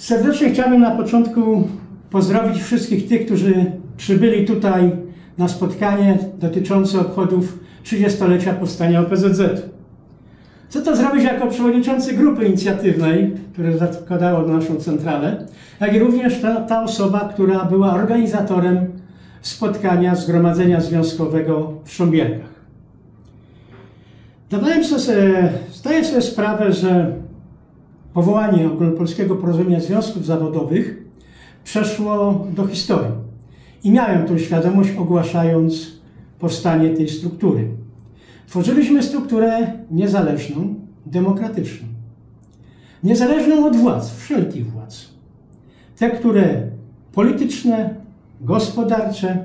Serdecznie chciałbym na początku pozdrowić wszystkich tych, którzy przybyli tutaj na spotkanie dotyczące obchodów 30-lecia powstania OPZZ. Chcę to zrobić jako przewodniczący grupy inicjatywnej, która zakładała naszą centralę, jak i również ta, ta osoba, która była organizatorem spotkania Zgromadzenia Związkowego w Szcząbierkach. Dawałem sobie, zdaję sobie sprawę, że powołanie Ogólnopolskiego Porozumienia Związków Zawodowych przeszło do historii. I miałem tą świadomość, ogłaszając powstanie tej struktury. Tworzyliśmy strukturę niezależną, demokratyczną. Niezależną od władz, wszelkich władz. Te, które polityczne, gospodarcze.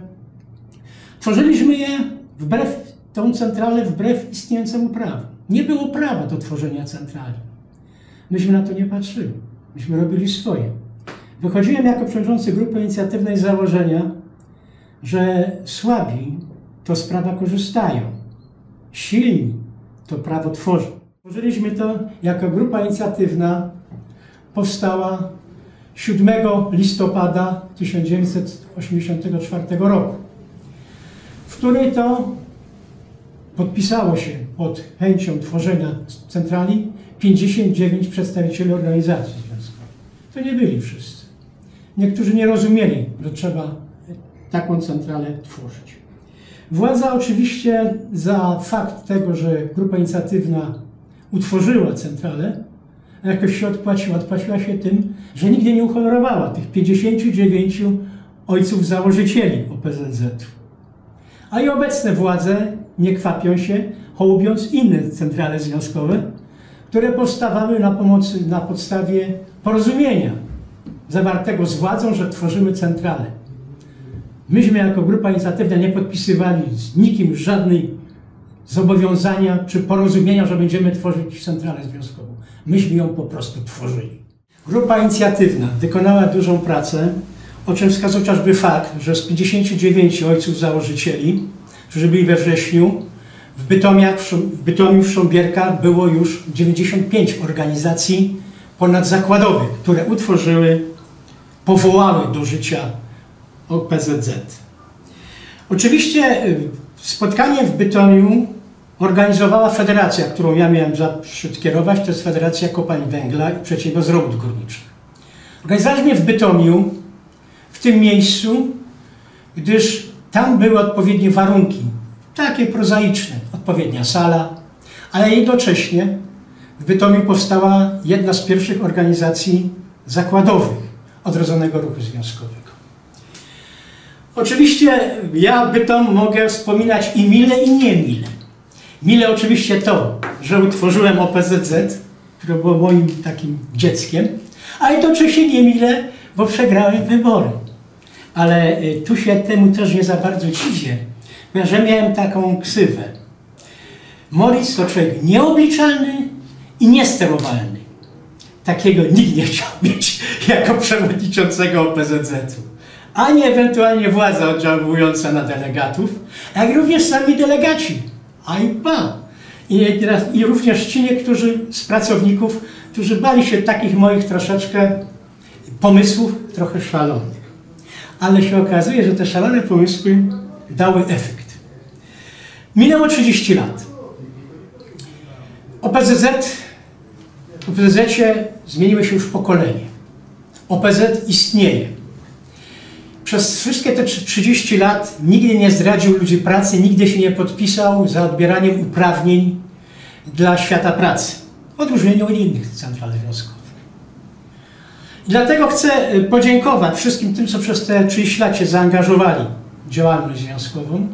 Tworzyliśmy je wbrew, tą centralę wbrew istniejącemu prawu. Nie było prawa do tworzenia centrali. Myśmy na to nie patrzyli. Myśmy robili swoje. Wychodziłem jako przewodniczący grupy inicjatywnej z założenia, że słabi to z prawa korzystają. Silni to prawo tworzą. Tworzyliśmy to jako grupa inicjatywna, powstała 7 listopada 1984 roku, w której to podpisało się pod chęcią tworzenia centrali 59 przedstawicieli organizacji związkowych. To nie byli wszyscy. Niektórzy nie rozumieli, że trzeba taką centralę tworzyć. Władza oczywiście za fakt tego, że grupa inicjatywna utworzyła centralę, jakoś się odpłaciła. Odpłaciła się tym, że nigdy nie uhonorowała tych 59 ojców założycieli OPZZ. A i obecne władze nie kwapią się, hołubiąc inne centrale związkowe, które powstawały na, pomocy, na podstawie porozumienia zawartego z władzą, że tworzymy centralę. Myśmy jako grupa inicjatywna nie podpisywali z nikim żadnej zobowiązania czy porozumienia, że będziemy tworzyć centralę związkową. Myśmy ją po prostu tworzyli. Grupa inicjatywna wykonała dużą pracę, o czym wskazał chociażby fakt, że z 59 ojców założycieli, którzy byli we wrześniu, w, Bytomiach, w Bytomiu, w Sząbierkach było już 95 organizacji ponadzakładowych, które utworzyły, powołały do życia OPZZ. Oczywiście y, spotkanie w Bytomiu organizowała federacja, którą ja miałem zaszczyt kierować, to jest Federacja Kopalń Węgla i Przedsiębiorstw Robót Górniczych. Organizowaliśmy w Bytomiu, tym miejscu, gdyż tam były odpowiednie warunki, takie prozaiczne, odpowiednia sala, ale jednocześnie w Bytomiu powstała jedna z pierwszych organizacji zakładowych odrodzonego ruchu związkowego. Oczywiście ja Bytom mogę wspominać i mile, i nie mile. Mile oczywiście to, że utworzyłem OPZZ, które było moim takim dzieckiem, a jednocześnie nie mile, bo przegrałem wybory. Ale y, tu się temu też nie za bardzo dziwię, że miałem taką ksywę. Moritz to człowiek nieobliczalny i niesterowalny. Takiego nikt nie chciał mieć jako przewodniczącego OPZZ-u. Ani ewentualnie władza oddziałująca na delegatów, jak również sami delegaci a i pan. I, I również ci niektórzy z pracowników, którzy bali się takich moich troszeczkę pomysłów trochę szalonych. Ale się okazuje, że te szalone pomysły dały efekt. Minęło 30 lat. OPZZ, w OPZZ zmieniło się już pokolenie. OPZ istnieje przez wszystkie te 30 lat nigdy nie zdradził ludzi pracy, nigdy się nie podpisał za odbieraniem uprawnień dla świata pracy. W odróżnieniu od innych central związkowych. Dlatego chcę y, podziękować wszystkim tym, co przez te 30 lat się zaangażowali w działalność związkową,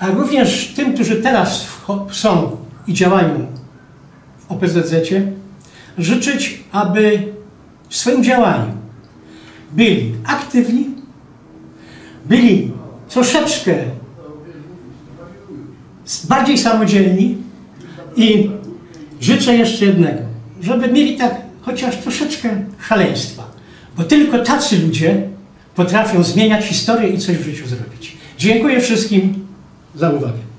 a również tym, którzy teraz są i działają w OPZZ-cie, życzyć, aby w swoim działaniu byli aktywni, byli troszeczkę bardziej samodzielni i życzę jeszcze jednego, żeby mieli tak chociaż troszeczkę szaleństwa, bo tylko tacy ludzie potrafią zmieniać historię i coś w życiu zrobić. Dziękuję wszystkim za uwagę.